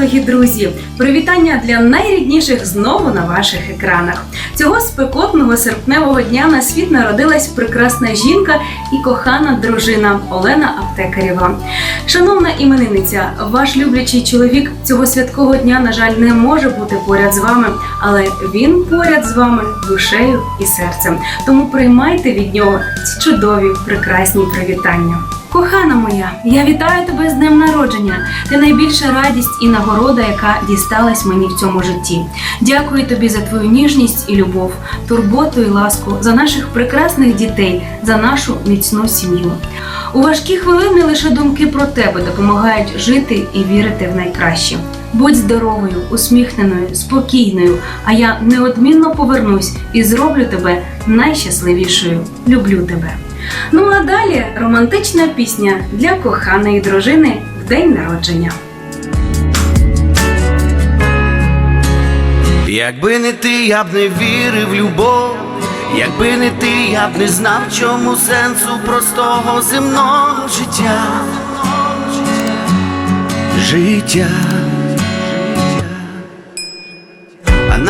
дорогі друзі! Привітання для найрідніших знову на ваших екранах. Цього спекотного серпневого дня на світ народилась прекрасна жінка і кохана дружина Олена Аптекарєва. Шановна іменинниця, ваш люблячий чоловік цього святкового дня, на жаль, не може бути поряд з вами, але він поряд з вами душею і серцем. Тому приймайте від нього ці чудові прекрасні привітання. Кохана моя, я вітаю тебе з днем народження. Ти найбільша радість і нагорода, яка дісталась мені в цьому житті. Дякую тобі за твою ніжність і любов, турботу і ласку, за наших прекрасних дітей, за нашу міцну сім'ю. У важкі хвилини лише думки про тебе допомагають жити і вірити в найкраще. Будь здоровою, усміхненою, спокійною, а я неодмінно повернусь і зроблю тебе найщасливішою. Люблю тебе. Ну а далі романтична пісня для коханої дружини в день народження. Якби не ти, я б не вірив в любов. Якби не ти, я б не знав, чому сенсу простого земного життя. Життя.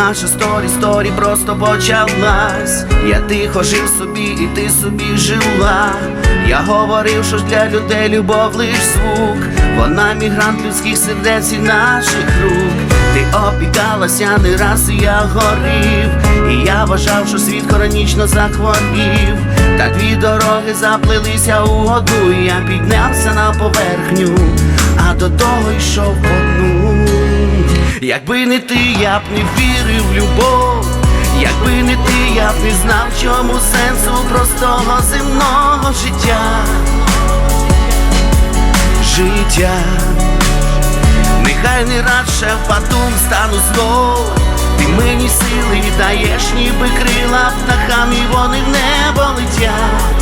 Наша сторі, сторі просто почалась. Я тихо жив собі, і ти собі жила. Я говорив, що ж для людей любов лиш звук. Вона мігрант людських сердець і наших рук. Ти опікалася не раз, і я горів. І я вважав, що світ хронічно захворів. Та дві дороги заплелися у одну, і я піднявся на поверхню, а до того йшов по дну. Якби не ти, я б не вірив в любов. Якби не ти, я б не знав, чому сенсу простого земного життя. Життя, нехай не радше впаду, встану знов. Ти мені сили даєш, ніби крила птахам, і вони в небо. Летять.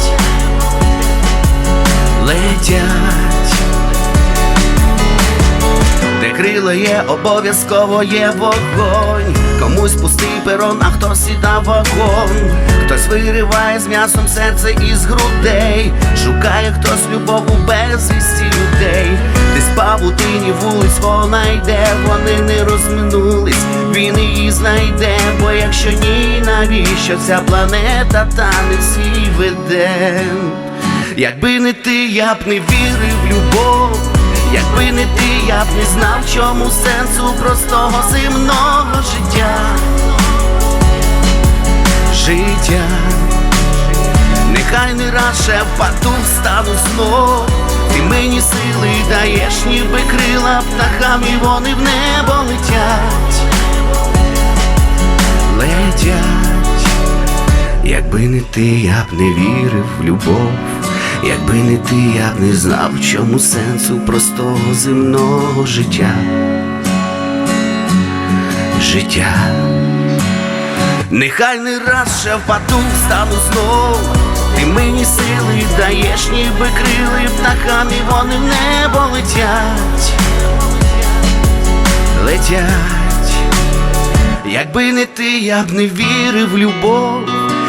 Крила є, обов'язково є вогонь. Комусь пустий перон, а хтось сіда вагон. Хтось вириває з м'ясом серце із грудей. Шукає хтось любов у безвісті людей. Десь павутині вулиць вона йде, вони не розминулись, він її знайде, бо якщо ні, навіщо ця планета тане свій веде? Якби не ти, я б не вірив в любов. Якби не ти, я б не знав, чому сенсу простого земного життя. Життя, нехай не радше впаду, встану знов. Ти мені сили даєш, ніби крила птахам, і вони в небо летять. Летять, якби не ти, я б не вірив в любов. Якби не ти, я б не знав, в чому сенсу простого земного життя. Життя. Нехай не раз ще впаду, встану знов. Ти мені сили даєш, ніби крили птахам, і вони в небо летять. Летять. Якби не ти, я б не вірив в любов.